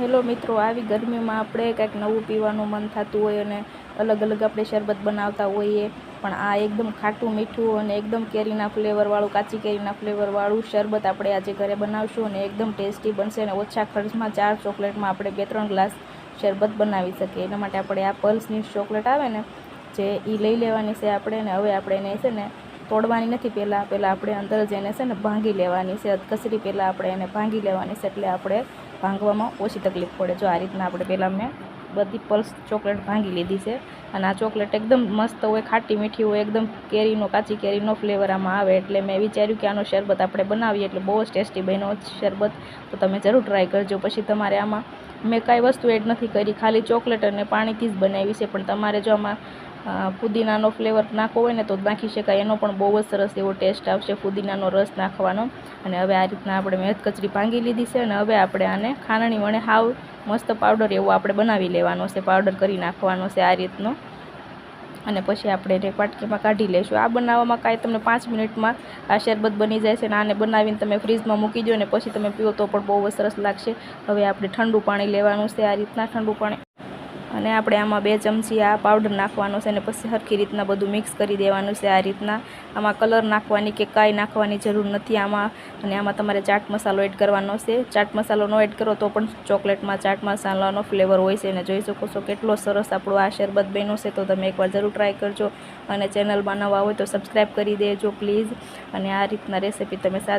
Hello મિત્રો, આવી ગરમીમાં આપણે કંઈક નવું પીવાનું મન થતું હોય અને અલગ અલગ આપણે શરબત બનાવતા હોઈએ. પણ આ એકદમ ખાટું, મીઠું અને એકદમ કેરીના ફ્લેવરવાળું કાચી કેરીના ફ્લેવરવાળું શરબત આપણે આજે ઘરે બનાવશું અને એકદમ ટેસ્ટી બનશે અને ઓછા ખર્ચમાં ચાર ચોકલેટમાં આપણે બે ત્રણ ગ્લાસ શરબત બનાવી શકીએ. એના માટે આપણે આ પલ્સની ચોકલેટ આવે ને, જે એ લઈ લેવાની છે આપણે ને, હવે આપણે એને છે ને તોડવાની નથી. પહેલાં પહેલાં આપણે અંદર જ એને છે ને ભાંગી લેવાની છે. કસરી પહેલાં આપણે એને ભાંગી લેવાની છે. એટલે આપણે ભાંગવામાં ઓછી તકલીફ પડે. જો આ રીતના આપણે પહેલાં મેં બધી પલ્સ ચોકલેટ ભાંગી લીધી છે અને આ ચોકલેટ એકદમ મસ્ત હોય, ખાટી મીઠી હોય, એકદમ કેરીનો, કાચી કેરીનો ફ્લેવર આમાં આવે. એટલે મેં વિચાર્યું કે આનો શરબત આપણે બનાવીએ, એટલે બહુ જ ટેસ્ટી બન્યો શરબત. તો તમે જરૂર ટ્રાય કરજો. પછી તમારે આમાં મેં કાંઈ વસ્તુ એડ નથી કરી. ખાલી ચોકલેટ અને પાણીથી જ બનાવી છે. પણ તમારે જો આમાં અ, ફુદીનાનો ફ્લેવર નાખવો હોય ને તો નાખી શકાય. એનો પણ બહુ જ સરસ એવો ટેસ્ટ આવશે ફુદીનાનો રસ નાખવાનો. અને હવે આ રીતના આપણે મેં કચરી ભાંગી લીધી છે અને હવે આપણે આને ખાંડણી વણે હાવ મસ્ત પાવડર એવો આપણે બનાવી લેવાનો છે પાવડર કરી નાખવાનો છે આ રીતનો. અને પછી આપણે એને વાટકીમાં કાઢી લઈશું આ બનાવવામાં કાંઈ તમને પાંચ મિનિટમાં આ શરબત બની જાય છે અને આને બનાવીને તમે ફ્રીજમાં મૂકી દો ને પછી તમે પીઓ તો પણ બહુ સરસ લાગશે. હવે આપણે ઠંડુ પાણી લેવાનું છે આ રીતના ઠંડુ પાણી. અને આપણે આમાં બે ચમચી આ પાવડર નાખવાનો છે અને પછી સરખી રીતના બધું મિક્સ કરી દેવાનું છે આ રીતના. આમાં કલર નાખવાની કે કાંઈ નાખવાની જરૂર નથી આમાં. અને આમાં તમારે ચાટ મસાલો એડ કરવાનો છે. ચાટ મસાલો ન એડ કરો તો પણ ચોકલેટમાં ચાટ મસાલાનો ફ્લેવર હોય છે અને જોઈ શકો છો કેટલો સરસ આપણો આ શરબત બન્યો છે તો તમે એકવાર જરૂર ટ્રાય કરજો. અને ચેનલમાં નવા હોય તો સબસ્ક્રાઈબ કરી દેજો પ્લીઝ અને આ રીતના રેસીપી તમે સાદી